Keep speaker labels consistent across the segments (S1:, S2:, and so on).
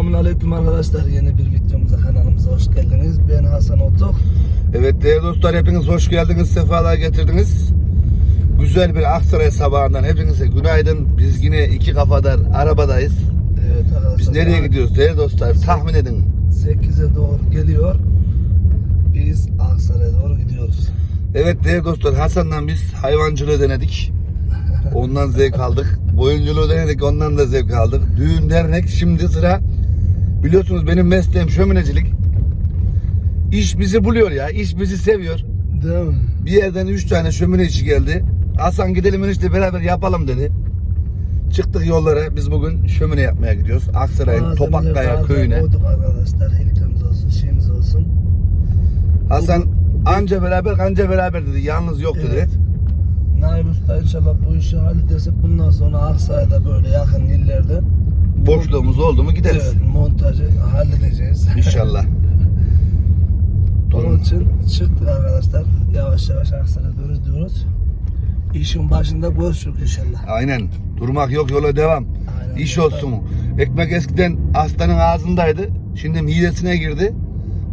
S1: Selamun Aleyküm arkadaşlar. Yeni bir videomuza kanalımıza hoş geldiniz. Ben Hasan Otuk.
S2: Evet değerli dostlar hepiniz hoş geldiniz, sefalar getirdiniz. Güzel bir Aksaray sabahından hepinize günaydın. Biz yine iki kafadar arabadayız.
S1: Evet arkadaşlar.
S2: Biz nereye gidiyoruz değerli dostlar? Tahmin edin.
S1: 8'e doğru geliyor. Biz Aksaray'a doğru gidiyoruz.
S2: Evet değerli dostlar Hasan'la biz hayvancılığı denedik. Ondan zevk aldık. Boyunculuğu denedik ondan da zevk aldık. Düğün dernek şimdi sıra biliyorsunuz benim mesleğim şöminecilik. İş bizi buluyor ya. iş bizi seviyor.
S1: Değil mi?
S2: Bir yerden üç tane şömine işi geldi. Hasan gidelim enişte beraber yapalım dedi. Çıktık yollara. Biz bugün şömine yapmaya gidiyoruz. Aksaray'ın Topakkaya köyüne.
S1: Koyduk arkadaşlar. Hiltemiz olsun, şeyimiz olsun.
S2: Hasan anca beraber kanca beraber dedi. Yalnız yok dedi.
S1: Evet. Nail Usta inşallah bu işi halledersek bundan sonra Aksaray'da böyle yakın illerde
S2: Boşluğumuz oldu mu gideriz.
S1: evet, montajı halledeceğiz.
S2: İnşallah.
S1: Onun için çıktık arkadaşlar. Yavaş yavaş Aksaray'a doğru gidiyoruz. İşin başında görüşürüz inşallah.
S2: Aynen. Durmak yok yola devam.
S1: Aynen.
S2: İş olsun. Ekmek eskiden aslanın ağzındaydı. Şimdi midesine girdi.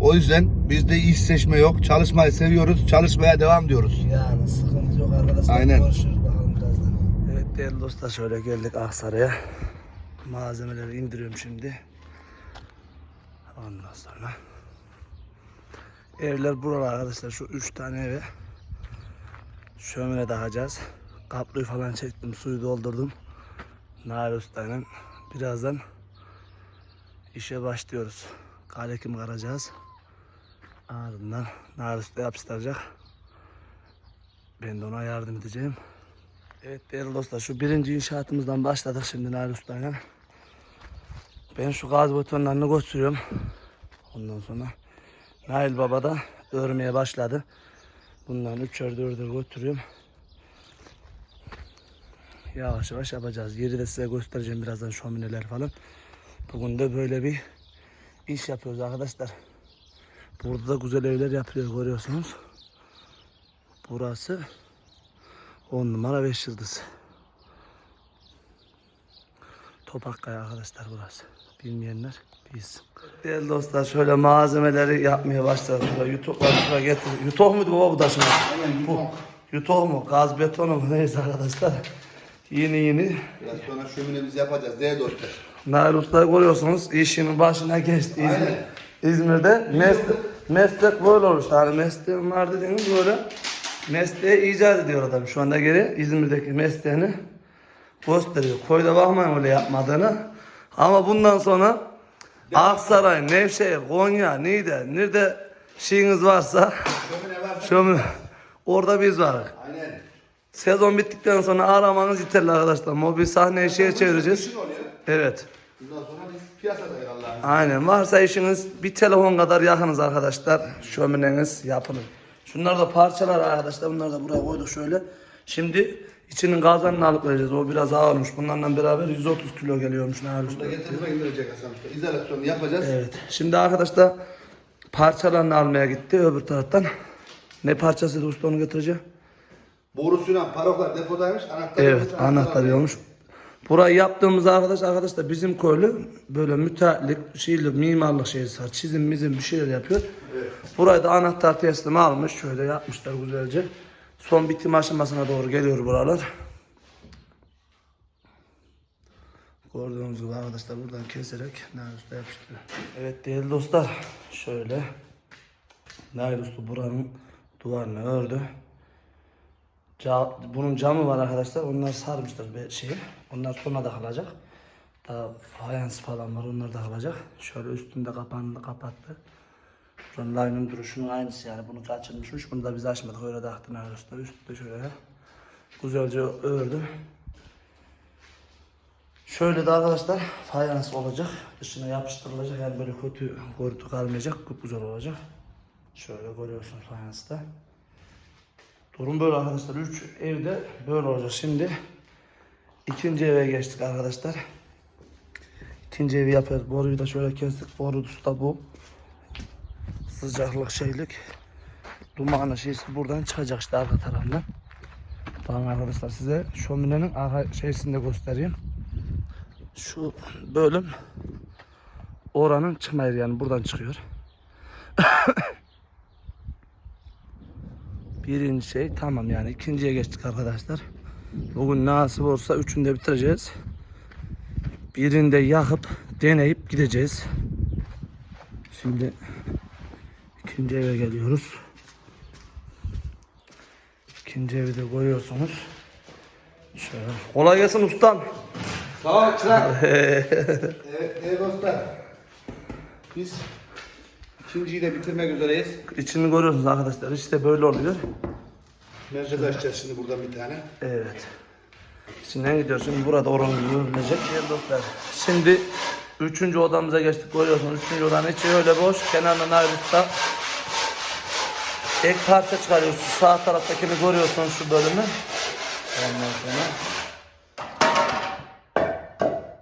S2: O yüzden bizde iş seçme yok. Çalışmayı seviyoruz. Çalışmaya devam diyoruz.
S1: Yani sıkıntı yok arkadaşlar.
S2: Aynen.
S1: Görüşürüz bakalım birazdan. Evet değerli dostlar şöyle geldik Aksaray'a. Malzemeleri indiriyorum şimdi. Ondan sonra. Evler buralar arkadaşlar. Şu üç tane eve. Şömine takacağız. Kapluyu falan çektim. Suyu doldurdum. Nail Usta'yla. Birazdan işe başlıyoruz. Kale kim karacağız. Ardından Nail Usta yapıştıracak. Ben de ona yardım edeceğim. Evet değerli dostlar şu birinci inşaatımızdan başladık şimdi Nail Usta'yla. Ben şu gaz betonlarını götürüyorum. Ondan sonra Nail Baba da örmeye başladı. Bundan üçer dörder götürüyorum. Yavaş yavaş yapacağız. Yeri de size göstereceğim birazdan şömineler falan. Bugün de böyle bir iş yapıyoruz arkadaşlar. Burada da güzel evler yapılıyor görüyorsunuz. Burası 10 numara 5 yıldız. Topakkaya arkadaşlar burası. Bilmeyenler bilsin. Değerli dostlar şöyle malzemeleri yapmaya başladık. Şöyle yutuklar şuraya getir. Yutok muydu baba bu da şimdi? Bu. Yutok mu? Gaz betonu mu? Neyse arkadaşlar. Yeni yeni.
S2: Biraz sonra şöminemizi yapacağız değerli dostlar.
S1: Nail Usta'yı görüyorsunuz. işinin başına geçti İzmir.
S2: Aynen.
S1: İzmir'de meslek, meslek böyle olur işte. Hani mesleğim var dediğiniz böyle mesleği icat ediyor adam şu anda geri İzmir'deki mesleğini gösteriyor. Koyda bakmayın öyle yapmadığını. Ama bundan sonra Aksaray, Nevşehir, Konya, Niğde, nerede şeyiniz varsa
S2: Şömine
S1: orada biz varız.
S2: Aynen.
S1: Sezon bittikten sonra aramanız yeterli arkadaşlar. Mobil sahneyi şeye çevireceğiz.
S2: İşin oluyor.
S1: Evet.
S2: Bundan sonra biz piyasadayız Allah'ın.
S1: Aynen varsa işiniz bir telefon kadar yakınız arkadaşlar. Şömineniz yapılır. Şunlar da parçalar arkadaşlar. Bunları da buraya koyduk şöyle. Şimdi içinin gazlarını alıp vereceğiz. O biraz ağırmış. Bunlarla beraber 130 kilo geliyormuş. Ne
S2: Bunu da getirme indirecek Hasan Usta. İzolasyonu yapacağız.
S1: Evet. Şimdi arkadaşlar parçalarını almaya gitti öbür taraftan. Ne parçasıydı usta onu getireceğim.
S2: Borusuyla paroklar depodaymış. Anahtar
S1: Evet
S2: yokmuş,
S1: anahtar yokmuş. Burayı yaptığımız arkadaş arkadaşlar bizim köylü böyle müteahhitlik, şeyli, mimarlık şeysi var. Çizim mizim bir şeyler yapıyor. Burayı da anahtar teslimi almış. Şöyle yapmışlar güzelce. Son bitim aşamasına doğru geliyor buralar. Gördüğünüz gibi arkadaşlar buradan keserek Nail Usta yapıştırıyor. Evet değerli dostlar şöyle Nail Usta buranın duvarını ördü. Bunun camı var arkadaşlar. Onlar sarmışlar bir şeyi. Onlar sonra da kalacak. Daha fayans falan var. Onlar da kalacak. Şöyle üstünde kapağını da kapattı. Buranın line'ın duruşunun aynısı yani. Bunu kaçırmışmış. Bunu da biz açmadık. Öyle aktın arkadaşlar. Üstü de şöyle güzelce ördü. Şöyle de arkadaşlar fayans olacak. Dışına yapıştırılacak. Yani böyle kötü görüntü kalmayacak. Güzel olacak. Şöyle görüyorsunuz fayansta. Durum böyle arkadaşlar. Üç evde böyle olacak. Şimdi ikinci eve geçtik arkadaşlar. İkinci evi yapıyoruz. Boruyu da şöyle kestik. Boru da bu. Sıcaklık şeylik. Dumanı şeysi buradan çıkacak işte arka tarafından. Tamam arkadaşlar size şöminenin arka şeysini de göstereyim. Şu bölüm oranın çıkma yeri yani buradan çıkıyor. Birinci şey tamam yani ikinciye geçtik arkadaşlar. Bugün nasip olsa üçünü de bitireceğiz. Birinde yakıp deneyip gideceğiz. Şimdi ikinci eve geliyoruz. İkinci evi de görüyorsunuz. Şöyle. Kolay gelsin ustam.
S2: Sağ ol Çırak. evet değerli dostlar. Biz ikinciyi de bitirmek üzereyiz.
S1: İçini görüyorsunuz arkadaşlar. İşte böyle oluyor.
S2: Merkez açacağız şimdi buradan bir tane.
S1: Evet. İçinden gidiyor. Şimdi burada oranı görülecek. Değerli dostlar. Şimdi üçüncü odamıza geçtik. Görüyorsunuz. Üçüncü odanın içi öyle boş. Kenarından ayrılıkta ek parça çıkarıyoruz. Şu Sağ taraftakini görüyorsunuz şu bölümü. Ondan sonra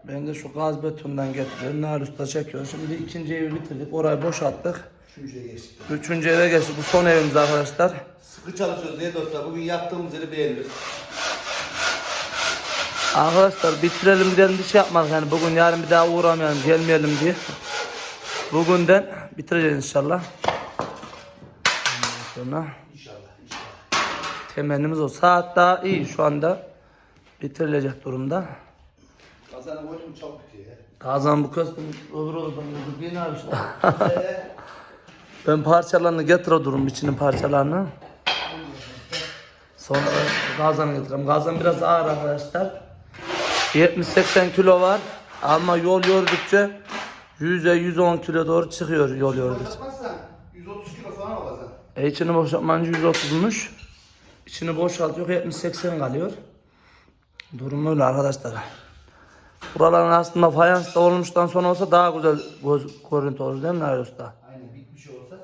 S1: ben de şu gaz betondan getiriyorum. Nar usta çekiyor. Şimdi ikinci evi bitirdik. Orayı boşalttık.
S2: Üçüncüye geçtik.
S1: Üçüncü eve geçtik. Bu son evimiz arkadaşlar.
S2: Sıkı çalışıyoruz değerli dostlar. Bugün yaptığımız yeri beğeniriz.
S1: Arkadaşlar bitirelim gidelim bir şey yapmak yani bugün yarın bir daha uğramayalım gelmeyelim diye. Bugünden bitireceğiz inşallah. Sonra
S2: İnşallah. inşallah.
S1: temennimiz o. Saat daha iyi şu anda. Bitirilecek durumda.
S2: Kazanın volümü çok bitiyor ya.
S1: Kazan bu kostüm öbür odadan öbür yine abi işte. ben parçalarını getir o durum içinin parçalarını. Sonra gazanı getireyim. Gazan biraz ağır arkadaşlar. 70-80 kilo var ama yol yordukça 100'e 110 kilo doğru çıkıyor yol yordukça.
S2: Yapmazsan 130 kilo falan o kazan.
S1: E içini boşaltmanca 130'muş. İçini boşaltıyor 70-80 kalıyor. Durum öyle arkadaşlar. Buraların aslında fayans da olmuştan sonra olsa daha güzel göz, görüntü olur değil mi Nail Usta?
S2: Aynen bitmiş olsa.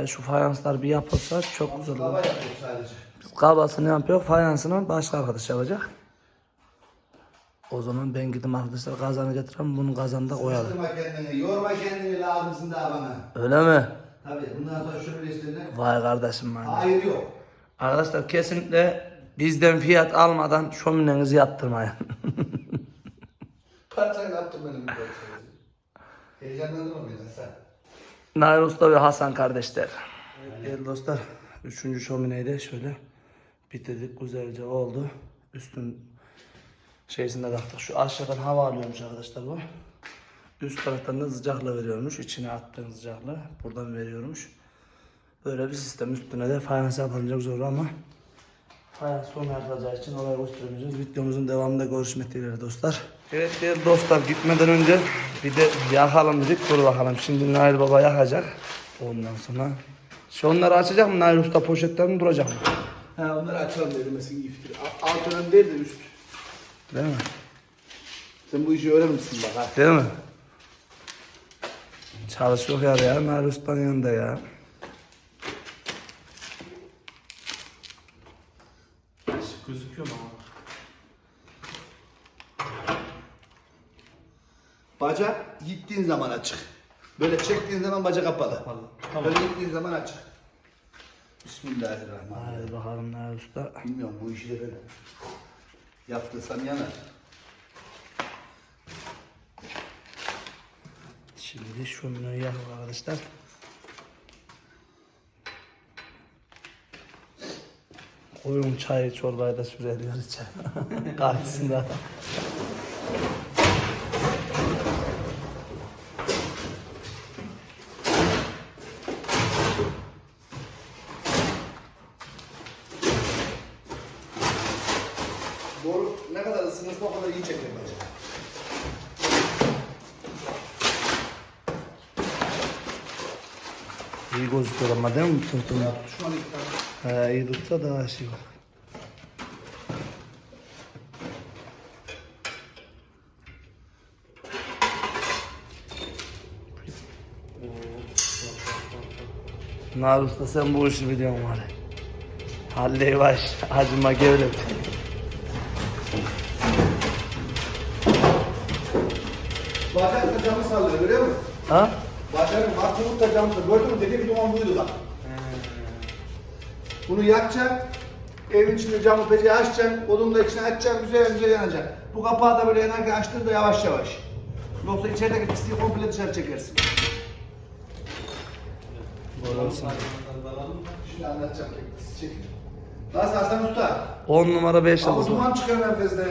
S1: He, şu fayanslar bir yapılsa çok güzel olur.
S2: Kaba yapıyor sadece.
S1: Biz kabasını yapıyor, fayansını başka arkadaş yapacak. O zaman ben gidip arkadaşlar kazanı getireyim, bunu kazanda koyalım.
S2: Sıkıştırma kendini, yorma kendini lazımsın daha bana.
S1: Öyle mi?
S2: Tabii bundan sonra şöyle işlerine
S1: Vay kardeşim benim.
S2: hayır yok.
S1: Arkadaşlar kesinlikle bizden fiyat almadan şöminenizi yaptırmayın.
S2: Parçayı yaptım benim parçayı. Heyecanlandın mı biraz sen?
S1: Nail Usta ve Hasan kardeşler. Değerli dostlar, üçüncü şömineyi de şöyle bitirdik. Güzelce oldu. Üstün şeysinde taktık. Şu aşağıdan hava alıyormuş arkadaşlar bu. Üst taraftan da sıcaklığı veriyormuş. İçine attığın sıcaklığı buradan veriyormuş. Böyle bir sistem. Üstüne de fayans yapılacak zor ama fayans son yapılacağı için oraya göstermeyeceğiz. Videomuzun devamında görüşmek dileğiyle dostlar. Evet değerli dostlar gitmeden önce bir de yakalım dedik. Dur bakalım şimdi Nail Baba yakacak. Ondan sonra şu onları açacak mı Nail Usta poşetten mi duracak mı?
S2: Ha onları açalım dedim mesela iftir. Alt önemli değil de üst.
S1: Değil mi?
S2: Sen bu işi öğrenmişsin bak ha.
S1: Değil mi? Çalışıyor ya ya Nail Usta'nın yanında ya.
S3: Gözüküyor mu ama?
S2: Bacak gittiğin zaman açık. Böyle çektiğin zaman bacak kapalı.
S3: Tamam.
S2: Böyle gittiğin zaman açık. Bismillahirrahmanirrahim.
S1: Hadi bakalım Nail Usta.
S2: Bilmiyorum bu işi de böyle. Yaptıysan yanar.
S1: Şimdi şömineyi yakalım arkadaşlar. Koyun çayı çorbayı da süreriyor içe. Karşısında.
S2: Boru ne kadar ısınırsa o kadar iyi çeker bacak.
S1: Değil mi?
S2: Şu an iki tane.
S1: He, iyi tutsa daha şey olur. Nar usta sen bu işi biliyorsun hadi. Halle baş, acıma gevret.
S2: Bacak da camı sallıyor görüyor musun?
S1: Ha?
S2: Bacağın mahkumluk da camı sallıyor. Gördün mü? Dediğim duman buydu bak. Bunu yakacaksın. Evin içinde camı peceyi açacaksın. Odunu da içine açacaksın. Güzel güzel yanacak. Bu kapağı da böyle yanarken açtır da yavaş yavaş. Yoksa içerideki pisliği komple dışarı çekersin. Şimdi anlatacağım. Pis çek. Nasıl Hasan Usta?
S1: 10 numara 5
S2: Ama
S1: yıldız.
S2: duman çıkar nefesle.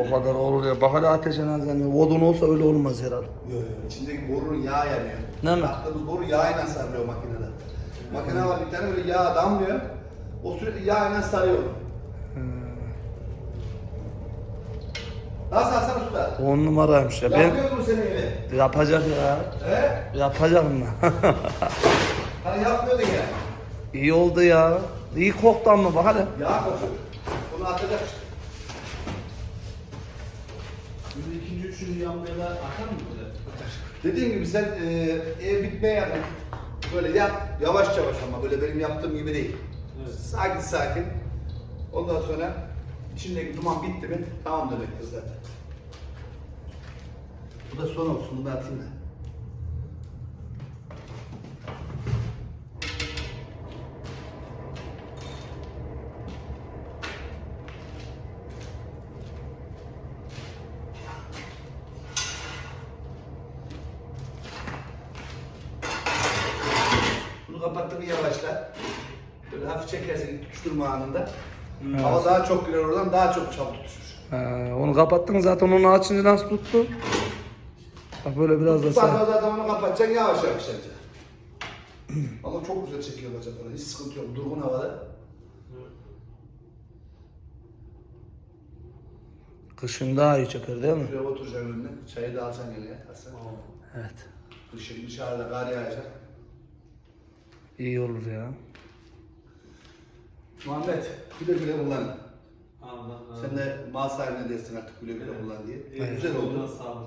S1: O kadar olur ya. Bak hele ateş enerjisi. Odun olsa öyle olmaz herhalde.
S2: Yok yok. İçindeki borunun yağ yanıyor.
S1: Ne mi?
S2: Taktığımız boru yağıyla sarılıyor makinede. Makine var bir tane böyle yağ damlıyor. O sürekli yağıyla sarıyor. Nasıl Hasan Usta?
S1: 10 numaraymış ya. Ben
S2: Yapıyor mu senin evi?
S1: yapacak ya.
S2: He?
S1: Yapacağım ben.
S2: Hani yapmıyordun ya.
S1: İyi oldu ya. İyi koktu ama bak hele.
S2: Yağ kokuyor. Bunu atacak.
S3: Şimdi ikinci, üçüncü yanmaya da atar mı böyle?
S2: Dediğim gibi sen e, ev bitmeye yakın. Böyle yap, yavaş yavaş ama böyle benim yaptığım gibi değil.
S3: Evet.
S2: Sakin sakin. Ondan sonra içindeki duman bitti mi tamam demektir zaten. Bu da son olsun, bunu atayım da. Bunu kapattığını yavaşla. Böyle hafif çekersin tutuşturma anında.
S1: Evet.
S2: Hava daha çok girer oradan daha çok çabuk tutuşur.
S1: Ee, onu kapattın zaten onu açınca nasıl tuttu? Bak böyle biraz da sen.
S2: zaten onu kapatacaksın yavaş yavaş çekeceksin. Ama çok güzel çekiyor bacakları. Hiç sıkıntı yok. Durgun havada.
S1: Kışın daha iyi çeker değil mi?
S2: Şuraya oturacaksın önüne. Çayı da gene. Hasan.
S1: Evet.
S2: Kışın dışarıda kar yağacak.
S1: İyi olur ya.
S2: Muhammed güle güle kullan.
S3: Allah
S2: Sen de mal sahibine dersin artık güle güle kullan diye.
S3: Evet,
S2: Güzel oldu.
S3: Sağ olun.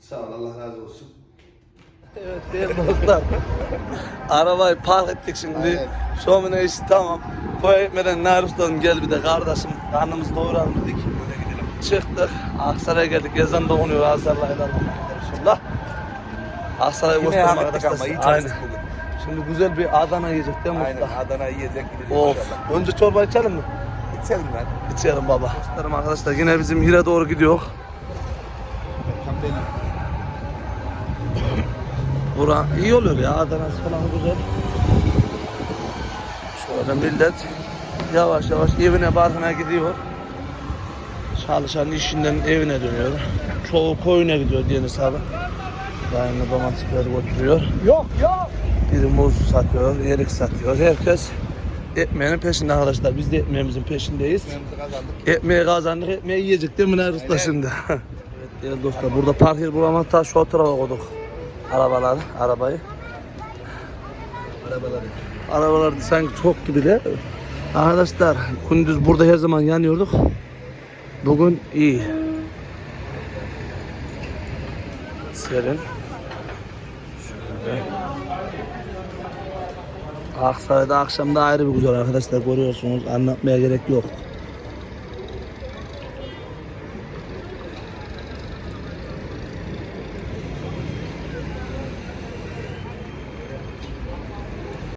S2: Sağ ol Allah razı olsun.
S1: Evet değerli dostlar. Arabayı park ettik şimdi.
S2: Aynen.
S1: Şomine işi tamam. Koya gitmeden Narus'tan gel bir de kardeşim. Karnımızı doyuralım dedik. Çıktık. Aksaray'a geldik. Ezan da okunuyor. Azarla helal olsun. Aksaray'ı
S4: Yine
S1: gösterdim
S4: hak ettik
S1: arkadaşlar.
S4: ama iyi
S1: Aynen.
S4: çalıştık bugün.
S1: Şimdi güzel bir Adana yiyecek değil mi
S4: Aynen
S1: usta?
S4: Adana yiyecek gidecek.
S1: Of.
S4: inşallah.
S1: Önce çorba içelim mi?
S4: İçelim lan.
S1: İçelim baba. Dostlarım arkadaşlar yine bizim Hire doğru gidiyor. Bura iyi oluyor ya Adana'sı falan güzel. Şöyle millet yavaş yavaş evine barkına gidiyor. Çalışan işinden evine dönüyor. Çoğu koyuna gidiyor diye hesabı. Yani domatesleri götürüyor. Yok yok. Biri muz satıyor, yerik satıyor. Herkes ekmeğinin peşinde arkadaşlar. Biz de ekmeğimizin peşindeyiz.
S4: Ekmeğimizi kazandık.
S1: Ekmeği kazandık, ekmeği yiyecek değil mi Nerede Usta şimdi? evet değerli dostlar, burada park yeri bulamadık ta şu tarafa koyduk. Arabaları, arabayı.
S2: Arabaları.
S1: Arabalar sanki çok gibi de. Arkadaşlar, gündüz burada her zaman yanıyorduk. Bugün iyi. Serin. Aksaray'da akşamda ayrı bir güzel arkadaşlar görüyorsunuz. Anlatmaya gerek yok.